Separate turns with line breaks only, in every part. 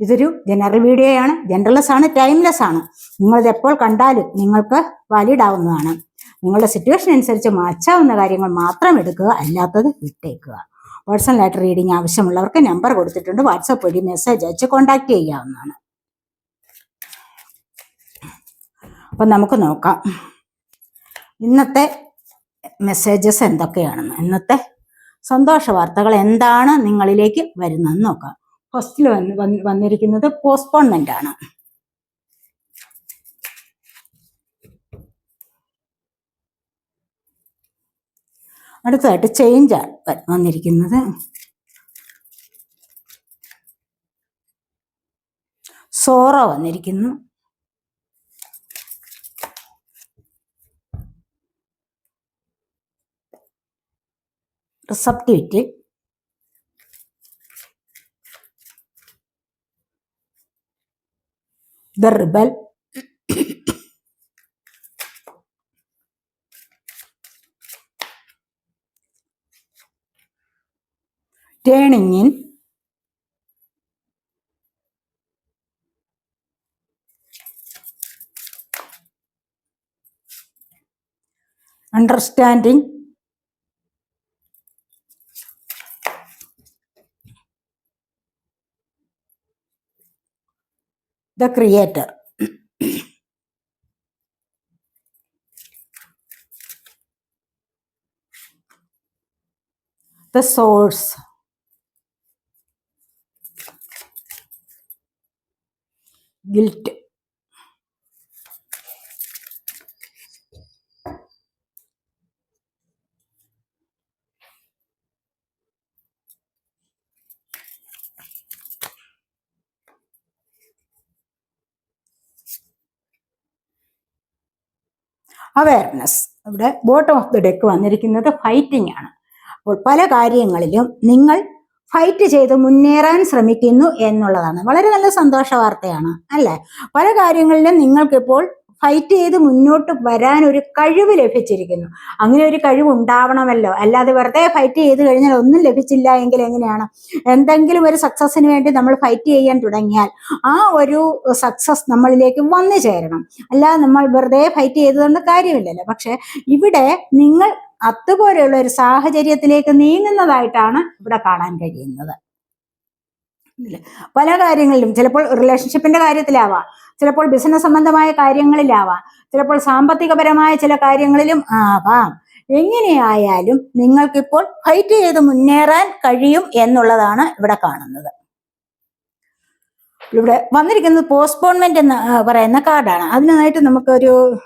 ഇതൊരു general video ആണ് ജനറൽലെസ് ആണ് ടൈംലെസ് ആണ്. നിങ്ങളിത് എപ്പോൾ കണ്ടാലും നിങ്ങൾക്ക് വാലിഡ് ആവുന്നതാണ്. നിങ്ങളുടെ സിറ്റുവേഷൻ അനുസരിച്ച് മാറ്റാവുന്ന കാര്യങ്ങൾ മാത്രം എടുക്കുക അല്ലാത്തത് വിട്ടേക്കുക. പേഴ്സണലായിട്ട് റീഡിംഗ് ആവശ്യമുള്ളവർക്ക് നമ്പർ കൊടുത്തിട്ടുണ്ട്. വാട്സപ്പ് വഴി മെസ്സേജ് അയച്ച് കോൺടാക്ട് ചെയ്യാവുന്നതാണ്. അപ്പം നമുക്ക് നോക്കാം. ഇന്നത്തെ മെസ്സേജസ് എന്തൊക്കെയാണെന്ന് ഇന്നത്തെ സന്തോഷ വാർത്തകൾ എന്താണ്? നിങ്ങളിലേക്ക് വരുന്നതെന്ന് നോക്കാം. ഫസ്റ്റിൽ വന്ന് വന്ന് വന്നിരിക്കുന്നത് പോസ്റ്റ്പോൺമെന്റ് ആണ്. അടുത്തതായിട്ട് ചേഞ്ച് വന്നിരിക്കുന്നത്. സോറ വന്നിരിക്കുന്നു. Receptivity the rebel turning in understanding the creator. The source. Guilt awareness ഇവിടെ ബോട്ടം ഓഫ് ദി ഡെക്ക് വന്നിരിക്കുന്നത് ഫൈറ്റിംഗ് ആണ്. അപ്പോൾ പല കാര്യങ്ങളിലും നിങ്ങൾ ഫൈറ്റ് ചെയ്ത് മുന്നേറാൻ ശ്രമിക്കുന്നു എന്നുള്ളതാണ്. വളരെ നല്ല സന്തോഷ വാർത്തയാണ് അല്ലേ? പല കാര്യങ്ങളിലും നിങ്ങൾക്കിപ്പോൾ ഫൈറ്റ് ചെയ്ത് മുന്നോട്ട് വരാൻ ഒരു കഴിവ് ലഭിച്ചിരിക്കുന്നു. അങ്ങനെ ഒരു കഴിവ് ഉണ്ടാവണമല്ലോ. അല്ലാതെ വെറുതെ ഫൈറ്റ് ചെയ്ത് കഴിഞ്ഞാൽ ഒന്നും ലഭിച്ചില്ല എങ്കിൽ എങ്ങനെയാണ്? എന്തെങ്കിലും ഒരു സക്സസിന് വേണ്ടി നമ്മൾ ഫൈറ്റ് ചെയ്യാൻ തുടങ്ങിയാൽ ആ ഒരു സക്സസ് നമ്മളിലേക്ക് വന്നു ചേരണം. അല്ലാതെ നമ്മൾ വെറുതെ ഫൈറ്റ് ചെയ്തതുകൊണ്ട് കാര്യമില്ലല്ലോ. പക്ഷെ ഇവിടെ നിങ്ങൾ അതുപോലെയുള്ള ഒരു സാഹചര്യത്തിലേക്ക് നീങ്ങുന്നതായിട്ടാണ് ഇവിടെ കാണാൻ കഴിയുന്നത്. ഇല്ലേ? പല കാര്യങ്ങളിലും ചിലപ്പോൾ റിലേഷൻഷിപ്പിന്റെ കാര്യത്തിലാവാം. ചിലപ്പോൾ ബിസിനസ് സംബന്ധമായ കാര്യങ്ങളിലാവാം. ചിലപ്പോൾ സാമ്പത്തികപരമായ ചില കാര്യങ്ങളിലും ആവാം. എങ്ങനെയായാലും നിങ്ങൾക്കിപ്പോൾ ഫൈറ്റ് ചെയ്ത് മുന്നേറാൻ കഴിയും എന്നുള്ളതാണ് ഇവിടെ കാണുന്നത്. ഇവിടെ വന്നിരിക്കുന്നത് പോസ്റ്റ്പോൺമെന്റ് എന്ന് പറയുന്ന കാർഡാണ് അതിനായിട്ട് നമുക്കൊരു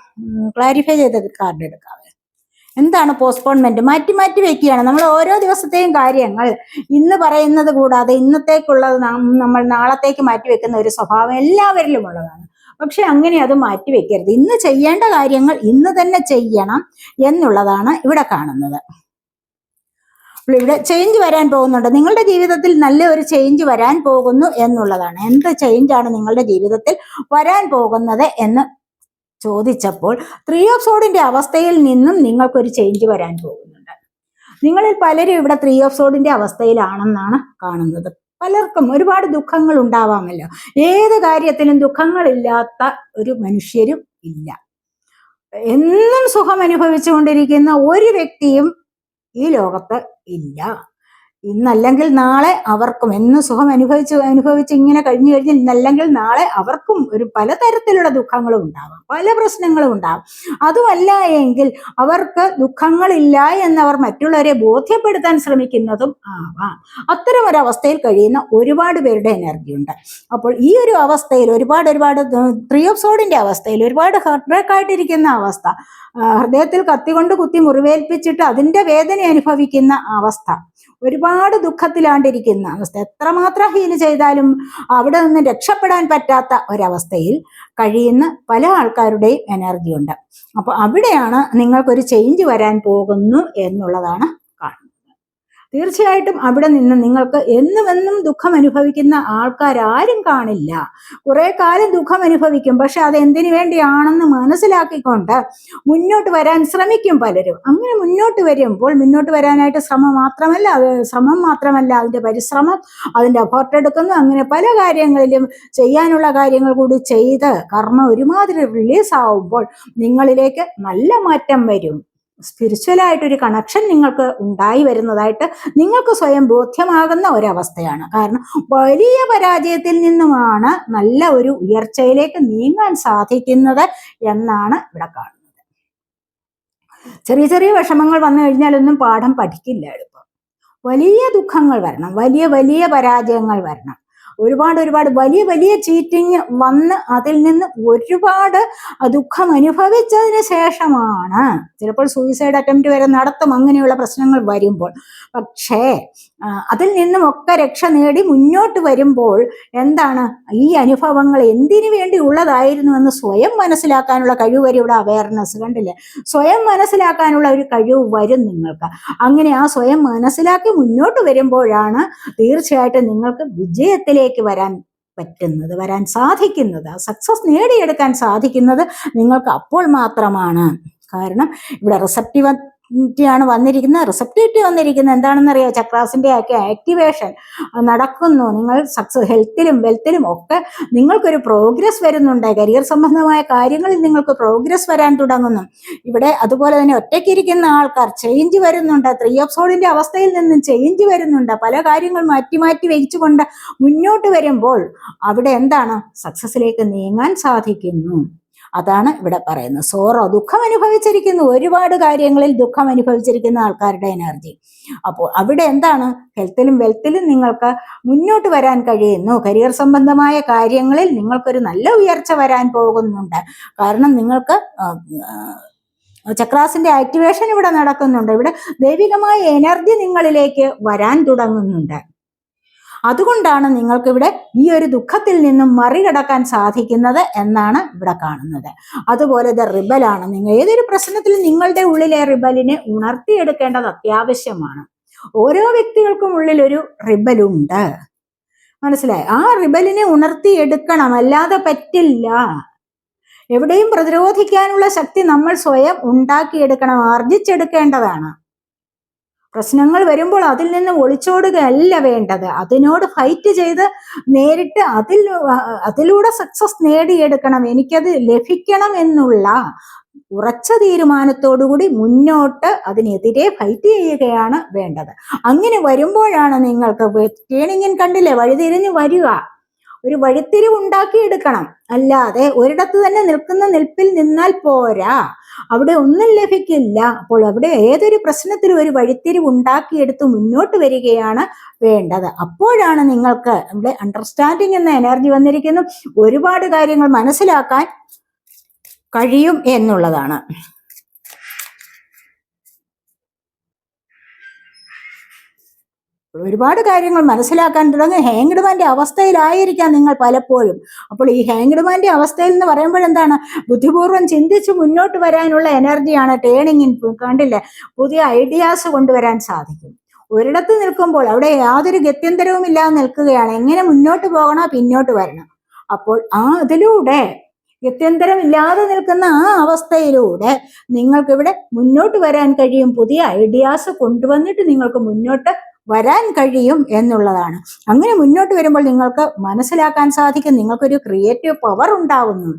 ക്ലാരിഫൈ ചെയ്ത കാർഡ് എടുക്കാം. എന്താണ് പോസ്റ്റ്പോൺമെന്റ് മാറ്റി മാറ്റി വെക്കുകയാണ്. നമ്മൾ ഓരോ ദിവസത്തെയും കാര്യങ്ങൾ ഇന്ന് പറയുന്നത് കൂടാതെ ഇന്നത്തേക്കുള്ളത് നമ്മൾ നാളത്തേക്ക് മാറ്റി വെക്കുന്ന ഒരു സ്വഭാവം എല്ലാവരിലും ഉള്ളതാണ്. പക്ഷെ അങ്ങനെ അത് മാറ്റി വെക്കരുത്. ഇന്ന് ചെയ്യേണ്ട കാര്യങ്ങൾ ഇന്ന് തന്നെ ചെയ്യണം എന്നുള്ളതാണ് ഇവിടെ കാണുന്നത്. അപ്പോൾ ഇവിടെ ചേഞ്ച് വരാൻ പോകുന്നുണ്ട്. നിങ്ങളുടെ ജീവിതത്തിൽ നല്ല ഒരു ചേഞ്ച് വരാൻ പോകുന്നു എന്നുള്ളതാണ്. എന്ത് ചേഞ്ചാണ് നിങ്ങളുടെ ജീവിതത്തിൽ വരാൻ പോകുന്നത് എന്ന് ചോദിച്ചപ്പോൾ ത്രീ ഓഫ് സോഡിന്റെ അവസ്ഥയിൽ നിന്നും നിങ്ങൾക്കൊരു ചേഞ്ച് വരാൻ പോകുന്നുണ്ട്. നിങ്ങളിൽ പലരും ഇവിടെ ത്രീ ഓഫ് സോഡിന്റെ അവസ്ഥയിലാണെന്നാണ് കാണുന്നത്. പലർക്കും ഒരുപാട് ദുഃഖങ്ങൾ ഉണ്ടാവാമല്ലോ. ഏത് കാര്യത്തിലും ദുഃഖങ്ങളില്ലാത്ത ഒരു മനുഷ്യരും ഇല്ല. എന്നും സുഖം അനുഭവിച്ചുകൊണ്ടിരിക്കുന്ന ഒരു വ്യക്തിയും ഈ ലോകത്ത് ഇല്ല. ഇന്നല്ലെങ്കിൽ നാളെ അവർക്കും എന്ന് സുഖം അനുഭവിച്ച് അനുഭവിച്ച് ഇങ്ങനെ കഴിഞ്ഞു കഴിഞ്ഞാൽ ഇന്നല്ലെങ്കിൽ നാളെ അവർക്കും ഒരു പലതരത്തിലുള്ള ദുഃഖങ്ങളും ഉണ്ടാവാം പല പ്രശ്നങ്ങളും ഉണ്ടാവും. അതുമല്ല എങ്കിൽ അവർക്ക് ദുഃഖങ്ങളില്ല എന്നവർ മറ്റുള്ളവരെ ബോധ്യപ്പെടുത്താൻ ശ്രമിക്കുന്നതും ആവാം. അത്തരം ഒരു അവസ്ഥയിൽ കഴിയുന്ന ഒരുപാട് പേരുടെ എനർജി ഉണ്ട്. അപ്പോൾ ഈ ഒരു അവസ്ഥയിൽ ഒരുപാട് ഒരുപാട് ത്രീ ഓഫ് സോഡിന്റെ അവസ്ഥയിൽ ഒരുപാട് ഹാർട്ട് ബ്രേക്ക് ആയിട്ടിരിക്കുന്ന അവസ്ഥ ഹൃദയത്തിൽ കത്തികൊണ്ട് കുത്തി മുറിവേൽപ്പിച്ചിട്ട് അതിന്റെ വേദന അനുഭവിക്കുന്ന അവസ്ഥ ഒരുപാട് ദുഃഖത്തിലാണ്ടിരിക്കുന്ന അവസ്ഥ. എത്രമാത്രം ഹീൽ ചെയ്താലും അവിടെ നിന്ന് രക്ഷപ്പെടാൻ പറ്റാത്ത ഒരവസ്ഥയിൽ കഴിയുന്ന പല ആൾക്കാരുടെയും എനർജി ഉണ്ട്. അപ്പൊ അവിടെയാണ് നിങ്ങൾക്കൊരു ചേഞ്ച് വരാൻ പോകുന്നു എന്നുള്ളതാണ് തീർച്ചയായിട്ടും അവിടെ നിന്ന് നിങ്ങൾക്ക് എന്നും എന്നും ദുഃഖം അനുഭവിക്കുന്ന ആൾക്കാരാരും കാണില്ല. കുറെ കാലം ദുഃഖം അനുഭവിക്കും. പക്ഷെ അത് എന്തിനു വേണ്ടിയാണെന്ന് മനസ്സിലാക്കിക്കൊണ്ട് മുന്നോട്ട് വരാൻ ശ്രമിക്കും പലരും. അങ്ങനെ മുന്നോട്ട് വരുമ്പോൾ മുന്നോട്ട് വരാനായിട്ട് ശ്രമം മാത്രമല്ല അത് ശ്രമം മാത്രമല്ല അതിന്റെ പരിശ്രമം അതിന്റെ എഫേർട്ട് എടുക്കുന്നു അങ്ങനെ പല കാര്യങ്ങളിലും ചെയ്യാനുള്ള കാര്യങ്ങൾ കൂടി ചെയ്ത് കർമ്മ ഒരുമാതിരി റിലീസ് ആവുമ്പോൾ നിങ്ങളിലേക്ക് നല്ല മാറ്റം വരും. സ്പിരിച്വലായിട്ടൊരു കണക്ഷൻ നിങ്ങൾക്ക് ഉണ്ടായി വരുന്നതായിട്ട് നിങ്ങൾക്ക് സ്വയം ബോധ്യമാകുന്ന ഒരവസ്ഥയാണ്. കാരണം വലിയ പരാജയത്തിൽ നിന്നുമാണ് നല്ല ഒരു ഉയർച്ചയിലേക്ക് നീങ്ങാൻ സാധിക്കുന്നത് എന്നാണ് ഇവിടെ കാണുന്നത്. ചെറിയ ചെറിയ വിഷമങ്ങൾ വന്നു കഴിഞ്ഞാലൊന്നും പാഠം പഠിക്കില്ല എളുപ്പം. വലിയ ദുഃഖങ്ങൾ വരണം. വലിയ വലിയ പരാജയങ്ങൾ വരണം. ഒരുപാട് ഒരുപാട് വലിയ വലിയ ചീറ്റിങ് വന്ന് അതിൽ നിന്ന് ഒരുപാട് ദുഃഖം അനുഭവിച്ചതിന് ശേഷമാണ്. ചിലപ്പോൾ സൂയിസൈഡ് അറ്റംപ്റ്റ് വരെ നടത്തും അങ്ങനെയുള്ള പ്രശ്നങ്ങൾ വരുമ്പോൾ. പക്ഷേ അതിൽ നിന്നും ഒക്കെ രക്ഷ നേടി മുന്നോട്ട് വരുമ്പോൾ എന്താണ് ഈ അനുഭവങ്ങൾ എന്തിനു വേണ്ടി ഉള്ളതായിരുന്നു എന്ന് സ്വയം മനസ്സിലാക്കാനുള്ള കഴിവ് വരും ഇവിടെ അവയർനെസ് കണ്ടില്ലേ? സ്വയം മനസ്സിലാക്കാനുള്ള ഒരു കഴിവ് വരും നിങ്ങൾക്ക്. അങ്ങനെ ആ സ്വയം മനസ്സിലാക്കി മുന്നോട്ട് വരുമ്പോഴാണ് തീർച്ചയായിട്ടും നിങ്ങൾക്ക് വിജയത്തിലേക്ക് വരാൻ പറ്റുന്നത് വരാൻ സാധിക്കുന്നത്. സക്സസ് നേടിയെടുക്കാൻ സാധിക്കുന്നത് നിങ്ങൾക്ക് അപ്പോൾ മാത്രമാണ്. കാരണം ഇവിടെ റിസപ്റ്റിവിറ്റി ആണ് വന്നിരിക്കുന്നത്. റിസപ്റ്റിവിറ്റി വന്നിരിക്കുന്നത്. എന്താണെന്ന് അറിയാം ചക്രാസിന്റെ ഒക്കെ ആക്ടിവേഷൻ നടക്കുന്നു. നിങ്ങൾ സക്സസ് ഹെൽത്തിലും വെൽത്തിലും ഒക്കെ നിങ്ങൾക്കൊരു പ്രോഗ്രസ് വരുന്നുണ്ട്. കരിയർ സംബന്ധമായ കാര്യങ്ങളിൽ നിങ്ങൾക്ക് പ്രോഗ്രസ് വരാൻ തുടങ്ങുന്നു. ഇവിടെ അതുപോലെ തന്നെ ഒറ്റയ്ക്കിരിക്കുന്ന ആൾക്കാർ ചേഞ്ച് വരുന്നുണ്ട്. ത്രീ ഓഫ് സോളിന്റെ അവസ്ഥയിൽ നിന്നും ചേഞ്ച് വരുന്നുണ്ട്. പല കാര്യങ്ങൾ മാറ്റി മാറ്റി വെച്ചുകൊണ്ട് മുന്നോട്ട് വരുമ്പോൾ അവിടെ എന്താണ്? സക്സസിലേക്ക് നീങ്ങാൻ സാധിക്കുന്നു. അതാണ് ഇവിടെ പറയുന്നത്. സോറോ ദുഃഖം അനുഭവിച്ചിരിക്കുന്നു. ഒരുപാട് കാര്യങ്ങളിൽ ദുഃഖം അനുഭവിച്ചിരിക്കുന്ന ആൾക്കാരുടെ എനർജി അപ്പോൾ അവിടെ എന്താണ്? ഹെൽത്തിലും വെൽത്തിലും നിങ്ങൾക്ക് മുന്നോട്ട് വരാൻ കഴിയുന്നു. കരിയർ സംബന്ധമായ കാര്യങ്ങളിൽ നിങ്ങൾക്കൊരു നല്ല ഉയർച്ച വരാൻ പോകുന്നുണ്ട്. കാരണം നിങ്ങൾക്ക് ചക്രാസിന്റെ ആക്ടിവേഷൻ ഇവിടെ നടക്കുന്നുണ്ട്. ഇവിടെ ദൈവികമായ എനർജി നിങ്ങളിലേക്ക് വരാൻ തുടങ്ങുന്നുണ്ട്. അതുകൊണ്ടാണ് നിങ്ങൾക്ക് ഇവിടെ ഈ ഒരു ദുഃഖത്തിൽ നിന്നും മറികടക്കാൻ സാധിക്കുന്നത് എന്നാണ് ഇവിടെ കാണുന്നത്. അതുപോലെ ഇത് റിബലാണ്. നിങ്ങൾ ഏതൊരു പ്രശ്നത്തിലും നിങ്ങളുടെ ഉള്ളിലെ റിബലിനെ ഉണർത്തിയെടുക്കേണ്ടത് അത്യാവശ്യമാണ്. ഓരോ വ്യക്തികൾക്കും ഉള്ളിൽ ഒരു റിബലുണ്ട്. മനസ്സിലായി? ആ റിബലിനെ ഉണർത്തിയെടുക്കണം. അല്ലാതെ പറ്റില്ല. എവിടെയും പ്രതിരോധിക്കാനുള്ള ശക്തി നമ്മൾ സ്വയം ഉണ്ടാക്കിയെടുക്കണം ആർജിച്ചെടുക്കേണ്ടതാണ്. പ്രശ്നങ്ങൾ വരുമ്പോൾ അതിൽ നിന്ന് ഒളിച്ചോടുകയല്ല വേണ്ടത്. അതിനോട് ഫൈറ്റ് ചെയ്ത് നേരിട്ട് അതിൽ അതിലൂടെ സക്സസ് നേടിയെടുക്കണം. എനിക്കത് ലഭിക്കണം എന്നുള്ള ഉറച്ച തീരുമാനത്തോടുകൂടി മുന്നോട്ട് അതിനെതിരെ ഫൈറ്റ് ചെയ്യുകയാണ് വേണ്ടത്. അങ്ങനെ വരുമ്പോഴാണ് നിങ്ങൾക്ക് ട്രേണിങ്ങിൻ കണ്ടില്ലേ? വഴിതിരിഞ്ഞ് വരിക. ഒരു വഴിത്തിരിവ് ഉണ്ടാക്കിയെടുക്കണം. അല്ലാതെ ഒരിടത്ത് തന്നെ നിൽക്കുന്ന നിൽപ്പിൽ നിന്നാൽ പോരാ. അവിടെ ഒന്നും ലഭിക്കില്ല. അപ്പോൾ അവിടെ ഏതൊരു പ്രശ്നത്തിലും ഒരു വഴിത്തിരിവ് ഉണ്ടാക്കിയെടുത്ത് മുന്നോട്ട് വരികയാണ് വേണ്ടത്. അപ്പോഴാണ് നിങ്ങൾക്ക് ഇവിടെ അണ്ടർസ്റ്റാൻഡിങ് എന്ന എനർജി വന്നിരിക്കുന്നു. ഒരുപാട് കാര്യങ്ങൾ മനസ്സിലാക്കാൻ കഴിയും എന്നുള്ളതാണ്. ഒരുപാട് കാര്യങ്ങൾ മനസ്സിലാക്കാൻ തുടങ്ങി. ഹാങ്ഡ്മാന്റെ അവസ്ഥയിലായിരിക്കാം നിങ്ങൾ പലപ്പോഴും. അപ്പോൾ ഈ ഹാങ്ഡ്മാന്റെ അവസ്ഥയിൽ എന്ന് പറയുമ്പോഴെന്താണ് ബുദ്ധിപൂർവം ചിന്തിച്ച് മുന്നോട്ട് വരാനുള്ള എനർജിയാണ് ടേണിങ്ങിൻ കണ്ടില്ലേ? പുതിയ ഐഡിയാസ് കൊണ്ടുവരാൻ സാധിക്കും. ഒരിടത്ത് നിൽക്കുമ്പോൾ അവിടെ യാതൊരു ഗത്യന്തരവും ഇല്ലാതെ നിൽക്കുകയാണ്. എങ്ങനെ മുന്നോട്ട് പോകണോ പിന്നോട്ട് വരണം. അപ്പോൾ ആ അതിലൂടെ ഗത്യന്തരം ഇല്ലാതെ നിൽക്കുന്ന ആ അവസ്ഥയിലൂടെ നിങ്ങൾക്കിവിടെ മുന്നോട്ട് വരാൻ കഴിയും. പുതിയ ഐഡിയാസ് കൊണ്ടുവന്നിട്ട് നിങ്ങൾക്ക് മുന്നോട്ട് വരാൻ കഴിയും എന്നുള്ളതാണ്. അങ്ങനെ മുന്നോട്ട് വരുമ്പോൾ നിങ്ങൾക്ക് മനസ്സിലാക്കാൻ സാധിക്കും നിങ്ങൾക്കൊരു ക്രിയേറ്റീവ് പവർ ഉണ്ടാവുന്നു.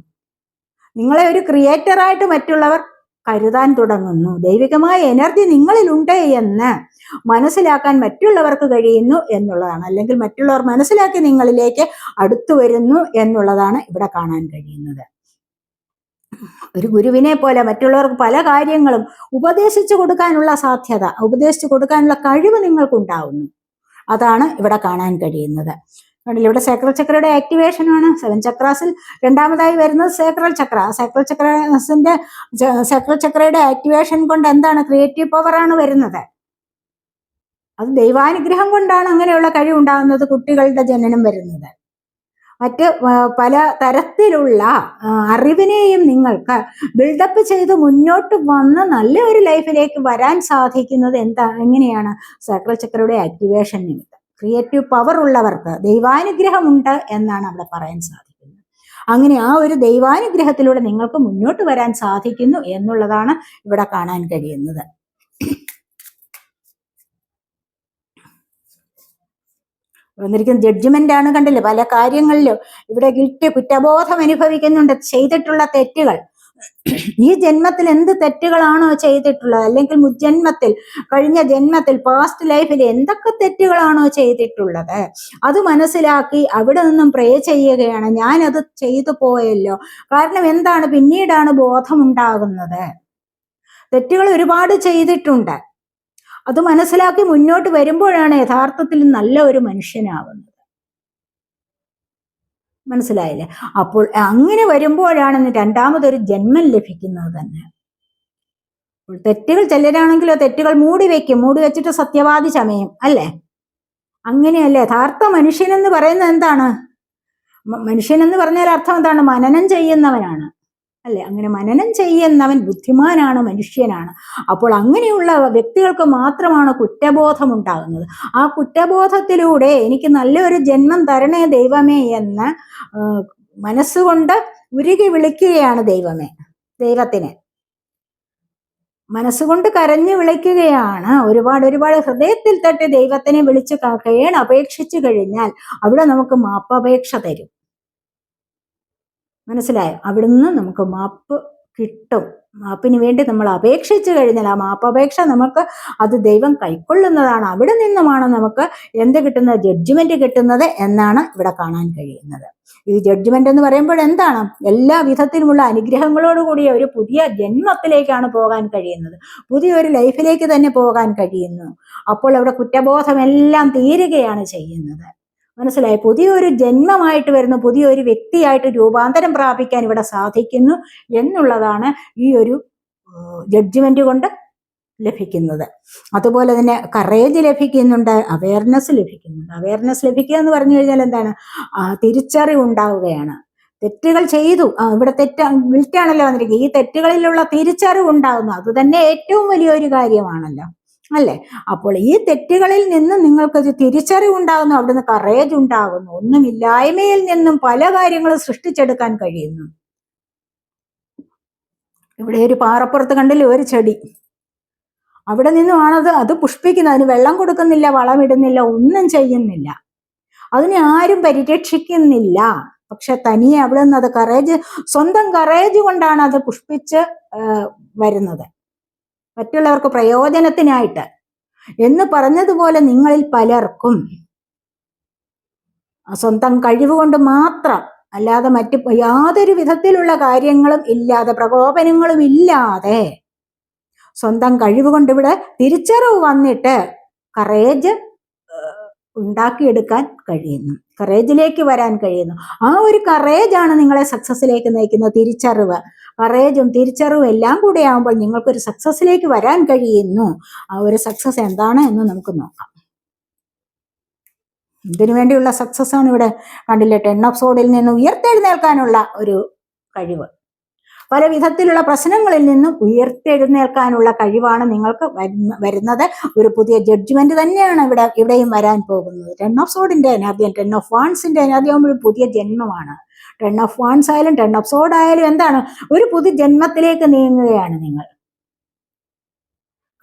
നിങ്ങളെ ഒരു ക്രിയേറ്ററായിട്ട് മറ്റുള്ളവർ കരുതാൻ തുടങ്ങുന്നു. ദൈവികമായ എനർജി നിങ്ങളിലുണ്ട് എന്ന് മനസ്സിലാക്കാൻ മറ്റുള്ളവർക്ക് കഴിയുന്നു എന്നുള്ളതാണ്. അല്ലെങ്കിൽ മറ്റുള്ളവർ മനസ്സിലാക്കി നിങ്ങളിലേക്ക് അടുത്തു വരുന്നു എന്നുള്ളതാണ് ഇവിടെ കാണാൻ കഴിയുന്നത്. ഒരു ഗുരുവിനെ പോലെ മറ്റുള്ളവർക്ക് പല കാര്യങ്ങളും ഉപദേശിച്ചു കൊടുക്കാനുള്ള സാധ്യത ഉപദേശിച്ചു കൊടുക്കാനുള്ള കഴിവ് നിങ്ങൾക്കുണ്ടാവുന്നു. അതാണ് ഇവിടെ കാണാൻ കഴിയുന്നത്. ഇവിടെ സേക്രൽ ചക്രയുടെ ആക്ടിവേഷനാണ് സെവൻ ചക്രാസിൽ രണ്ടാമതായി വരുന്നത് സേക്രൽ ചക്ര സേക്രൽ ചക്രാസിന്റെ സേക്രൽ ചക്രയുടെ ആക്ടിവേഷൻ കൊണ്ട് എന്താണ് ക്രിയേറ്റീവ് പവറാണ് വരുന്നത്? അത് ദൈവാനുഗ്രഹം കൊണ്ടാണ് അങ്ങനെയുള്ള കഴിവുണ്ടാകുന്നത് കുട്ടികളുടെ ജനനം വരുന്നത്. മറ്റ് പല തരത്തിലുള്ള അറിവിനെയും നിങ്ങൾക്ക് ബിൽഡപ്പ് ചെയ്ത് മുന്നോട്ട് വന്ന് നല്ല ഒരു ലൈഫിലേക്ക് വരാൻ സാധിക്കുന്നത് എന്താ എങ്ങനെയാണ്? സക്രചക്രയുടെ ആക്ടിവേഷൻ നിമിത്തം. ക്രിയേറ്റീവ് പവർ ഉള്ളവർക്ക് ദൈവാനുഗ്രഹമുണ്ട് എന്നാണ് അവിടെ പറയാൻ സാധിക്കുന്നത്. അങ്ങനെ ആ ഒരു ദൈവാനുഗ്രഹത്തിലൂടെ നിങ്ങൾക്ക് മുന്നോട്ട് വരാൻ സാധിക്കുന്നു എന്നുള്ളതാണ് ഇവിടെ കാണാൻ കഴിയുന്നത്. വന്നിരിക്കുന്ന ജഡ്ജ്മെന്റ് ആണ് കണ്ടില്ലേ? പല കാര്യങ്ങളിലും ഇവിടെ ഗിൽറ്റ് കുറ്റബോധം അനുഭവിക്കുന്നുണ്ട് ചെയ്തിട്ടുള്ള തെറ്റുകൾ. ഈ ജന്മത്തിൽ എന്ത് തെറ്റുകളാണോ ചെയ്തിട്ടുള്ളത്? അല്ലെങ്കിൽ മുജ്ജന്മത്തിൽ കഴിഞ്ഞ ജന്മത്തിൽ പാസ്റ്റ് ലൈഫിൽ എന്തൊക്കെ തെറ്റുകളാണോ ചെയ്തിട്ടുള്ളത്? അത് മനസ്സിലാക്കി അവിടെ നിന്നും പ്രേ ചെയ്യുകയാണ്. ഞാനത് ചെയ്തു പോയല്ലോ. കാരണം എന്താണ്? പിന്നീടാണ് ബോധമുണ്ടാകുന്നത്. തെറ്റുകൾ ഒരുപാട് ചെയ്തിട്ടുണ്ട്. അത് മനസ്സിലാക്കി മുന്നോട്ട് വരുമ്പോഴാണ് യഥാർത്ഥത്തിൽ നല്ല ഒരു മനുഷ്യനാവുന്നത്. മനസ്സിലായില്ലേ? അപ്പോൾ അങ്ങനെ വരുമ്പോഴാണ് രണ്ടാമതൊരു ജന്മം ലഭിക്കുന്നത് തന്നെ. തെറ്റുകൾ ചിലരാണെങ്കിലോ തെറ്റുകൾ മൂടി വെക്കും. മൂടി വെച്ചിട്ട് സത്യവാദി ചമയും അല്ലേ? അങ്ങനെയല്ലേ? യഥാർത്ഥ മനുഷ്യനെന്ന് പറയുന്നത് എന്താണ്? മനുഷ്യനെന്ന് പറഞ്ഞാൽ അർത്ഥം എന്താണ്? മനനം ചെയ്യുന്നവനാണ്. അല്ലെ? അങ്ങനെ മനനം ചെയ്യുന്നവൻ ബുദ്ധിമാനാണ് മനുഷ്യനാണ്. അപ്പോൾ അങ്ങനെയുള്ള വ്യക്തികൾക്ക് മാത്രമാണ് കുറ്റബോധം ഉണ്ടാകുന്നത് ആ കുറ്റബോധത്തിലൂടെ എനിക്ക് നല്ലൊരു ജന്മം തരണേ ദൈവമേ എന്ന് മനസ്സുകൊണ്ട് ഉരുകി വിളിക്കുകയാണ് ദൈവമേ ദൈവത്തിനെ. മനസ്സുകൊണ്ട് കരഞ്ഞു വിളിക്കുകയാണ്. ഒരുപാട് ഒരുപാട് ഹൃദയത്തിൽ തട്ടി ദൈവത്തിനെ വിളിച്ച് കേൺ അപേക്ഷിച്ചു കഴിഞ്ഞാൽ അവിടെ നമുക്ക് മാപ്പപേക്ഷ തരും. മനസ്സിലായോ? അവിടുന്ന് നമുക്ക് മാപ്പ് കിട്ടും. മാപ്പിന് വേണ്ടി നമ്മൾ അപേക്ഷിച്ചു കഴിഞ്ഞാൽ ആ മാപ്പപേക്ഷ നമുക്ക് അത് ദൈവം കൈക്കൊള്ളുന്നതാണ്. അവിടെ നിന്നുമാണ് നമുക്ക് എന്ത് കിട്ടുന്നത്? ജഡ്ജ്മെന്റ് കിട്ടുന്നത് എന്നാണ് ഇവിടെ കാണാൻ കഴിയുന്നത്. ഈ ജഡ്ജ്മെന്റ് എന്ന് പറയുമ്പോൾ എന്താണ്? എല്ലാ വിധത്തിലുമുള്ള അനുഗ്രഹങ്ങളോട് കൂടിയ ഒരു പുതിയ ജന്മത്തിലേക്കാണ് പോകാൻ കഴിയുന്നത്. പുതിയൊരു ലൈഫിലേക്ക് തന്നെ പോകാൻ കഴിയുന്നു. അപ്പോൾ അവിടെ കുറ്റബോധമെല്ലാം തീരുകയാണ് ചെയ്യുന്നത്. മനസ്സിലായി. പുതിയൊരു ജന്മമായിട്ട് വരുന്നു പുതിയൊരു വ്യക്തിയായിട്ട് രൂപാന്തരം പ്രാപിക്കാൻ ഇവിടെ സാധിക്കുന്നു എന്നുള്ളതാണ് ഈ ഒരു ജഡ്ജ്മെന്റ് കൊണ്ട് ലഭിക്കുന്നത്. അതുപോലെ തന്നെ കറേജ് ലഭിക്കുന്നുണ്ട് അവയർനെസ് ലഭിക്കുന്നുണ്ട്. അവയർനെസ് ലഭിക്കുക എന്ന് പറഞ്ഞു കഴിഞ്ഞാൽ എന്താണ്? തിരിച്ചറിവ് ഉണ്ടാവുകയാണ്. തെറ്റുകൾ ചെയ്തു. ഇവിടെ തെറ്റ വിൽറ്റാണല്ലോ വന്നിരിക്കുന്നത്. ഈ തെറ്റുകളിലുള്ള തിരിച്ചറിവ് ഉണ്ടാകുന്നു അത് തന്നെ ഏറ്റവും വലിയൊരു കാര്യമാണല്ലോ. അല്ലേ? അപ്പോൾ ഈ തെറ്റുകളിൽ നിന്ന് നിങ്ങൾക്ക് തിരിച്ചറിവ് ഉണ്ടാകുന്നു അവിടുന്ന് കറേജ് ഉണ്ടാകുന്നു. ഒന്നുമില്ലായ്മയിൽ നിന്നും പല കാര്യങ്ങളും സൃഷ്ടിച്ചെടുക്കാൻ കഴിയുന്നു. ഇവിടെ ഒരു പാറപ്പുറത്ത് കണ്ടില്ലേ ഒരു ചെടി. അവിടെ നിന്നുമാണത് അത് പുഷ്പിക്കുന്നത്. അതിന് വെള്ളം കൊടുക്കുന്നില്ല വളമിടുന്നില്ല ഒന്നും ചെയ്യുന്നില്ല. അതിനെ ആരും പരിരക്ഷിക്കുന്നില്ല. പക്ഷെ തനിയെ അവിടെ നിന്ന് അത് കറേജ് സ്വന്തം കറേജ് കൊണ്ടാണ് അത് പുഷ്പിച്ച് വരുന്നത്. മറ്റുള്ളവർക്ക് പ്രയോജനത്തിനായിട്ട് എന്ന് പറഞ്ഞതുപോലെ നിങ്ങളിൽ പലർക്കും സ്വന്തം കഴിവുകൊണ്ട് മാത്രം അല്ലാതെ മറ്റു യാതൊരു വിധത്തിലുള്ള കാര്യങ്ങളും ഇല്ലാതെ പ്രകോപനങ്ങളും ഇല്ലാതെ സ്വന്തം കഴിവ് കൊണ്ടിവിടെ തിരിച്ചറിവ് വന്നിട്ട് കറേജ് ഉണ്ടാക്കിയെടുക്കാൻ കഴിയുന്നു. കറേജിലേക്ക് വരാൻ കഴിയുന്നു. ആ ഒരു കറേജാണ് നിങ്ങളെ സക്സസ്സിലേക്ക് നയിക്കുന്ന തിരിച്ചറിവ്. കറേജും തിരിച്ചറിവും എല്ലാം കൂടെ ആകുമ്പോൾ നിങ്ങൾക്കൊരു സക്സസ്സിലേക്ക് വരാൻ കഴിയുന്നു. ആ ഒരു സക്സസ് എന്താണ് എന്ന് നമുക്ക് നോക്കാം. ഇതിനു വേണ്ടിയുള്ള സക്സസ് ആണ് ഇവിടെ കണ്ടില്ലേ ടെൻ ഓഫ് സോഡിൽ നിന്ന് ഉയർത്തെഴുന്നേൽക്കാനുള്ള ഒരു കഴിവ്. പല വിധത്തിലുള്ള പ്രശ്നങ്ങളിൽ നിന്നും ഉയർത്തെഴുന്നേൽക്കാനുള്ള കഴിവാണ് നിങ്ങൾക്ക് വരുന്ന- വരുന്നത്. ഒരു പുതിയ ജഡ്ജ്മെന്റ് തന്നെയാണ് ഇവിടെ ഇവിടെയും വരാൻ പോകുന്നത്. ടെൻ ഓഫ് സോഡിന്റെ എനർജി ടെൻ ഓഫ് വാൺസിന്റെ എനർജി ആകുമ്പോൾ പുതിയ ജന്മമാണ്. ടെൻ ഓഫ് വാൺസ് ആയാലും ടെൻ ഓഫ് സോഡ് ആയാലും എന്താണ്? ഒരു പുതിയ ജന്മത്തിലേക്ക് നീങ്ങുകയാണ് നിങ്ങൾ.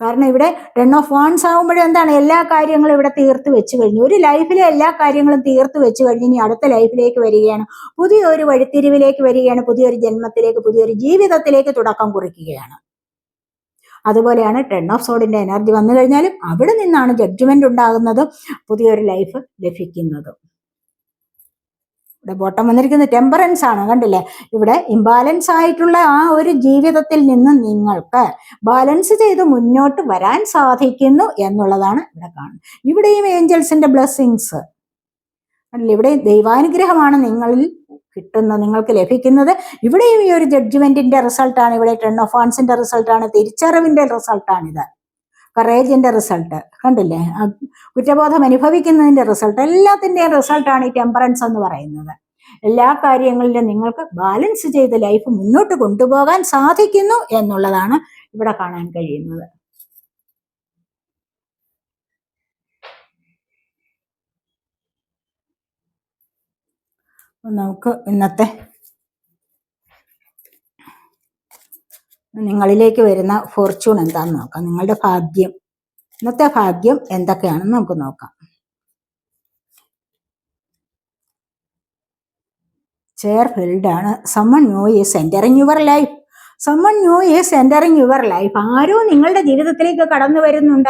കാരണം ഇവിടെ ടെൺ ഓഫ് വാൺസ് ആകുമ്പോഴും എന്താണ് എല്ലാ കാര്യങ്ങളും ഇവിടെ തീർത്ത് വെച്ച് കഴിഞ്ഞു. ഒരു ലൈഫിലെ എല്ലാ കാര്യങ്ങളും തീർത്ത് വെച്ച് കഴിഞ്ഞ് ഇനി അടുത്ത ലൈഫിലേക്ക് വരികയാണ്. പുതിയൊരു വഴിത്തിരിവിലേക്ക് വരികയാണ്. പുതിയൊരു ജന്മത്തിലേക്ക് പുതിയൊരു ജീവിതത്തിലേക്ക് തുടക്കം കുറിക്കുകയാണ്. അതുപോലെയാണ് ടെൻ ഓഫ് സോഡിന്റെ എനർജി വന്നു കഴിഞ്ഞാലും അവിടെ നിന്നാണ് ജഡ്ജ്മെന്റ് ഉണ്ടാകുന്നതും പുതിയൊരു ലൈഫ് ലഭിക്കുന്നതും. ഇവിടെ ബോട്ടം വന്നിരിക്കുന്നത് ടെമ്പറൻസ് ആണ് കണ്ടില്ലേ? ഇവിടെ ഇംബാലൻസ് ആയിട്ടുള്ള ആ ഒരു ജീവിതത്തിൽ നിന്ന് നിങ്ങൾക്ക് ബാലൻസ് ചെയ്ത് മുന്നോട്ട് വരാൻ സാധിക്കുന്നു എന്നുള്ളതാണ് ഇവിടെ കാണുന്നത്. ഇവിടെയും ഏഞ്ചൽസിന്റെ ബ്ലെസ്സിങ്സ് അല്ലേ ഇവിടെ ദൈവാനുഗ്രഹമാണ് നിങ്ങളിൽ കിട്ടുന്നത് നിങ്ങൾക്ക് ലഭിക്കുന്നത്. ഇവിടെയും ഈ ഒരു ജഡ്ജ്മെന്റിന്റെ റിസൾട്ടാണ് ഇവിടെ ടെൺ ഓഫ് വാൺസിന്റെ റിസൾട്ടാണ് തിരിച്ചറിവിന്റെ റിസൾട്ടാണിത് കറേജിന്റെ റിസൾട്ട്. കണ്ടില്ലേ? കുറ്റബോധം അനുഭവിക്കുന്നതിന്റെ റിസൾട്ട്. എല്ലാത്തിന്റെയും റിസൾട്ടാണ് ഈ ടെമ്പറൻസ് എന്ന് പറയുന്നത്. എല്ലാ കാര്യങ്ങളിലും നിങ്ങൾക്ക് ബാലൻസ് ചെയ്ത് ലൈഫ് മുന്നോട്ട് കൊണ്ടുപോകാൻ സാധിക്കുന്നു എന്നുള്ളതാണ് ഇവിടെ കാണാൻ കഴിയുന്നത്. നമുക്ക് ഇന്നത്തെ നിങ്ങളിലേക്ക് വരുന്ന ഫോർച്യൂൺ എന്താന്ന് നോക്കാം. നിങ്ങളുടെ ഭാഗ്യം. ഇന്നത്തെ ഭാഗ്യം എന്തൊക്കെയാണെന്ന് നമുക്ക് നോക്കാം. ചെയർ ഫിൽഡ് ആണ്. Someone new is centring your life someone new is centring your life ആരോ നിങ്ങളുടെ ജീവിതത്തിലേക്ക് കടന്നു വരുന്നുണ്ട്.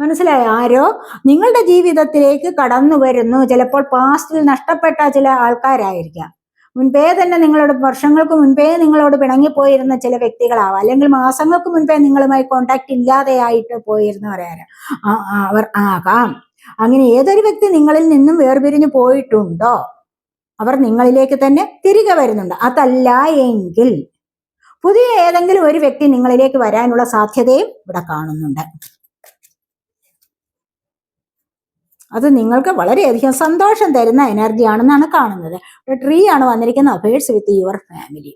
മനസ്സിലായി? ആരോ നിങ്ങളുടെ ജീവിതത്തിലേക്ക് കടന്നു വരുന്നു. ചിലപ്പോൾ പാസ്റ്റിൽ നഷ്ടപ്പെട്ട ചില ആൾക്കാരായിരിക്കാം. മുൻപേ തന്നെ നിങ്ങളോട് വർഷങ്ങൾക്ക് മുൻപേ നിങ്ങളോട് പിണങ്ങിപ്പോയിരുന്ന ചില വ്യക്തികളാവാം. അല്ലെങ്കിൽ മാസങ്ങൾക്ക് മുൻപേ നിങ്ങളുമായി കോണ്ടാക്ട് ഇല്ലാതെയായിട്ട് ആ- അവർ ആകാം. അങ്ങനെ ഏതൊരു വ്യക്തി നിങ്ങളിൽ നിന്നും വേർപിരിഞ്ഞു പോയിട്ടുണ്ടോ? അവർ നിങ്ങളിലേക്ക് തന്നെ തിരികെ വരുന്നുണ്ട്. അതല്ല എങ്കിൽ പുതിയ ഏതെങ്കിലും ഒരു വ്യക്തി നിങ്ങളിലേക്ക് വരാനുള്ള സാധ്യതയും ഇവിടെ കാണുന്നുണ്ട്. അത് നിങ്ങൾക്ക് വളരെയധികം സന്തോഷം തരുന്ന എനർജി ആണെന്നാണ് കാണുന്നത്. ട്രീ ആണ് വന്നിരിക്കുന്നത്. അഫേഴ്സ് വിത്ത് യുവർ ഫാമിലി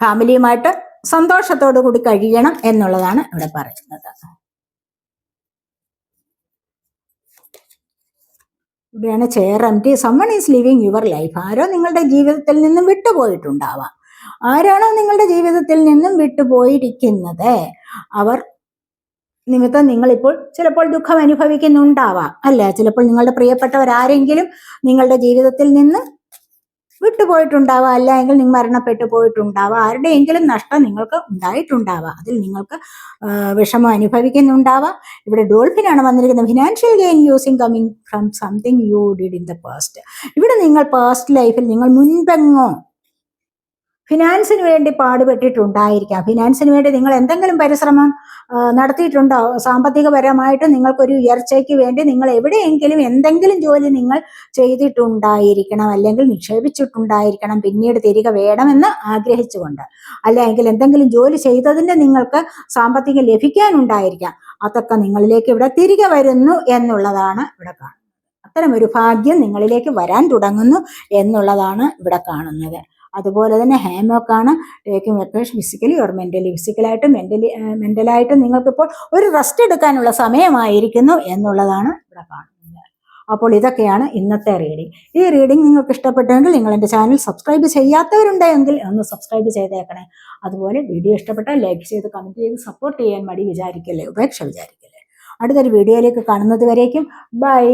ഫാമിലിയുമായിട്ട് സന്തോഷത്തോടു കൂടി കഴിയണം എന്നുള്ളതാണ് ഇവിടെ പറയുന്നത്. ഇവിടെയാണ് chair empty someone is leaving your life ആരോ നിങ്ങളുടെ ജീവിതത്തിൽ നിന്നും വിട്ടുപോയിട്ടുണ്ടാവാം. ആരാണോ നിങ്ങളുടെ ജീവിതത്തിൽ നിന്നും വിട്ടുപോയിരിക്കുന്നത്? അവർ നിമിത്തം നിങ്ങളിപ്പോൾ ചിലപ്പോൾ ദുഃഖം അനുഭവിക്കുന്നുണ്ടാവാം. അല്ല? ചിലപ്പോൾ നിങ്ങളുടെ പ്രിയപ്പെട്ടവരാരെങ്കിലും നിങ്ങളുടെ ജീവിതത്തിൽ നിന്ന് വിട്ടുപോയിട്ടുണ്ടാവാം. അല്ല എങ്കിൽ നിങ്ങൾ മരണപ്പെട്ടു പോയിട്ടുണ്ടാവാം. ആരുടെയെങ്കിലും നഷ്ടം നിങ്ങൾക്ക് ഉണ്ടായിട്ടുണ്ടാവാം. അതിൽ നിങ്ങൾക്ക് വിഷമം അനുഭവിക്കുന്നുണ്ടാവാം. ഇവിടെ ഡോൾഫിനാണ് വന്നിരിക്കുന്നത്. Financial gain using coming from something you did in the past ഇവിടെ നിങ്ങൾ പാസ്റ്റ് ലൈഫിൽ നിങ്ങൾ മുൻപെങ്ങോ ഫിനാൻസിന് വേണ്ടി പാടുപെട്ടിട്ടുണ്ടായിരിക്കാം. ഫിനാൻസിന് വേണ്ടി നിങ്ങൾ എന്തെങ്കിലും പരിശ്രമം നടത്തിയിട്ടുണ്ടോ? സാമ്പത്തികപരമായിട്ട് നിങ്ങൾക്കൊരു ഉയർച്ചയ്ക്ക് വേണ്ടി നിങ്ങൾ എവിടെയെങ്കിലും എന്തെങ്കിലും ജോലി നിങ്ങൾ ചെയ്തിട്ടുണ്ടായിരിക്കണം അല്ലെങ്കിൽ നിക്ഷേപിച്ചിട്ടുണ്ടായിരിക്കണം പിന്നീട് തിരികെ വേണമെന്ന് ആഗ്രഹിച്ചുകൊണ്ട്. അല്ലെങ്കിൽ എന്തെങ്കിലും ജോലി ചെയ്തതിന്റെ നിങ്ങൾക്ക് സാമ്പത്തികം ലഭിക്കാനുണ്ടായിരിക്കാം. അതൊക്കെ നിങ്ങളിലേക്ക് ഇവിടെ തിരികെ വരുന്നു എന്നുള്ളതാണ് ഇവിടെ കാണുന്നത്. അത്തരം ഒരു ഭാഗ്യം നിങ്ങളിലേക്ക് വരാൻ തുടങ്ങുന്നു എന്നുള്ളതാണ് ഇവിടെ കാണുന്നത്. അതുപോലെ തന്നെ ഹാമോക്കാണ് taking vacation physically or mentally ഫിസിക്കലായിട്ടും mentally മെന്റലായിട്ടും നിങ്ങൾക്കിപ്പോൾ ഒരു റെസ്റ്റ് എടുക്കാനുള്ള സമയമായിരിക്കുന്നു എന്നുള്ളതാണ് ഇവിടെ കാണുന്നത്. അപ്പോൾ ഇതൊക്കെയാണ് ഇന്നത്തെ റീഡിംഗ് ഈ റീഡിംഗ് നിങ്ങൾക്ക് ഇഷ്ടപ്പെട്ടെങ്കിൽ നിങ്ങൾ എന്റെ ചാനൽ സബ്സ്ക്രൈബ് ചെയ്യാത്തവരുണ്ടെങ്കിൽ ഒന്ന് സബ്സ്ക്രൈബ് ചെയ്തേക്കണേ. അതുപോലെ വീഡിയോ ഇഷ്ടപ്പെട്ടാൽ ലൈക്ക് ചെയ്ത് കമന്റ് ചെയ്ത് സപ്പോർട്ട് ചെയ്യാൻ മടി വിചാരിക്കല്ലേ? ഉപേക്ഷ വിചാരിക്കല്ലേ? അടുത്തൊരു വീഡിയോയിലേക്ക് കാണുന്നത് വരേക്കും. ബൈ